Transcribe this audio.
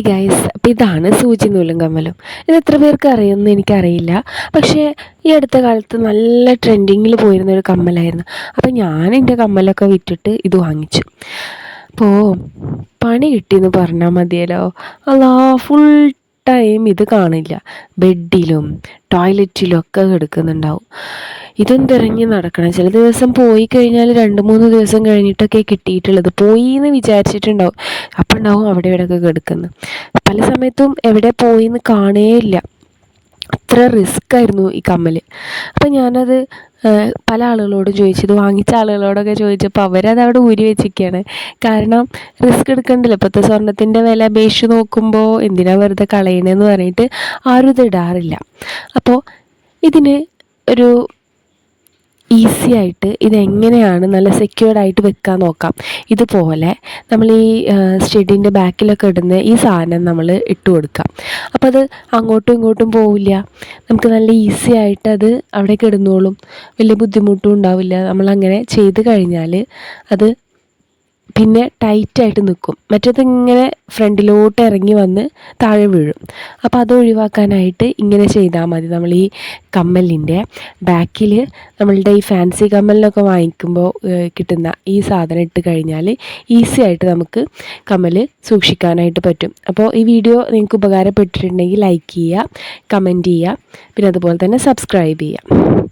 Hi guys അപ്പോൾ ഇതാണ് സൂചി നൂലും കമ്മലും. ഇത് എത്ര പേർക്ക് അറിയുമെന്ന് എനിക്കറിയില്ല. പക്ഷേ ഈ അടുത്ത കാലത്ത് നല്ല ട്രെൻഡിങ്ങിൽ പോയിരുന്ന ഒരു കമ്മലായിരുന്നു. അപ്പോൾ ഞാൻ എന്റെ കമ്മലൊക്കെ വിറ്റിട്ട് ഇത് വാങ്ങിച്ചു. അപ്പോൾ പണി കിട്ടിയെന്ന് പറഞ്ഞാൽ മതിയല്ലോ. അല്ലാ ഫുൾ ടൈം ഇത് കാണില്ല. ബെഡിലും ടോയ്ലറ്റിലും ഒക്കെ കിടക്കുന്നുണ്ടാവും. ഇതും തിരഞ്ഞു നടക്കണം. ചില ദിവസം പോയി കഴിഞ്ഞാൽ രണ്ട് മൂന്ന് ദിവസം കഴിഞ്ഞിട്ടൊക്കെ കിട്ടിയിട്ടുള്ളത്. പോയി എന്ന് വിചാരിച്ചിട്ടുണ്ടാവും. അപ്പം ഉണ്ടാവും അവിടെ ഇവിടെയൊക്കെ കിടക്കുന്നു. പല സമയത്തും എവിടെ പോയി എന്ന് കാണേയില്ല. അത്ര റിസ്ക് ആയിരുന്നു ഈ കമ്മൽ അപ്പം ഞാനത് പല ആളുകളോടും ചോദിച്ചു. ഇത് വാങ്ങിച്ച ആളുകളോടൊക്കെ ചോദിച്ചപ്പോൾ അവരത് അവിടെ ഊരി വെച്ചിരിക്കുകയാണ്. കാരണം റിസ്ക് എടുക്കണ്ടല്ലോ. ഇപ്പോഴത്തെ സ്വർണത്തിന്റെ വില അപേക്ഷിച്ച് നോക്കുമ്പോൾ എന്തിനാ വെറുതെ കളയണമെന്ന് പറഞ്ഞിട്ട് ആരും ഇത് ഇടാറില്ല. അപ്പോൾ ഇതിന് ഒരു ഈസി ആയിട്ട് ഇതെങ്ങനെയാണ് നല്ല സെക്യൂർഡ് ആയിട്ട് വെക്കാൻ നോക്കാം. ഇതുപോലെ നമ്മൾ ഈ സ്റ്റെഡിന്റെ ബാക്കിലൊക്കെ ഇടുന്ന ഈ സാധനം നമ്മൾ ഇട്ട് കൊടുക്കാം. അപ്പോൾ അത് അങ്ങോട്ടും ഇങ്ങോട്ടും പോവില്ല. നമുക്ക് നല്ല ഈസി ആയിട്ട് അത് അവിടെ കിടന്നോളും. വലിയ ബുദ്ധിമുട്ടും ഉണ്ടാവില്ല. നമ്മളങ്ങനെ ചെയ്ത് കഴിഞ്ഞാൽ അത് പിന്നെ ടൈറ്റായിട്ട് നിൽക്കും മറ്റേത് ഇങ്ങനെ ഫ്രണ്ടിലോട്ട് ഇറങ്ങി വന്ന് താഴെ വീഴും. അപ്പോൾ അത് ഒഴിവാക്കാനായിട്ട് ഇങ്ങനെ ചെയ്താൽ മതി. നമ്മൾ ഈ കമ്മലിന്റെ ബാക്കിൽ നമ്മളുടെ ഈ ഫാൻസി കമ്മലിനൊക്കെ വാങ്ങിക്കുമ്പോൾ കിട്ടുന്ന ഈ സാധനം ഇട്ട് കഴിഞ്ഞാൽ ഈസി ആയിട്ട് നമുക്ക് കമ്മൽ സൂക്ഷിക്കാനായിട്ട് പറ്റും. അപ്പോൾ ഈ വീഡിയോ നിങ്ങൾക്ക് ഉപകാരപ്പെട്ടിട്ടുണ്ടെങ്കിൽ ലൈക്ക് ചെയ്യുക കമന്റ് ചെയ്യുക പിന്നെ അതുപോലെ തന്നെ സബ്സ്ക്രൈബ് ചെയ്യുക.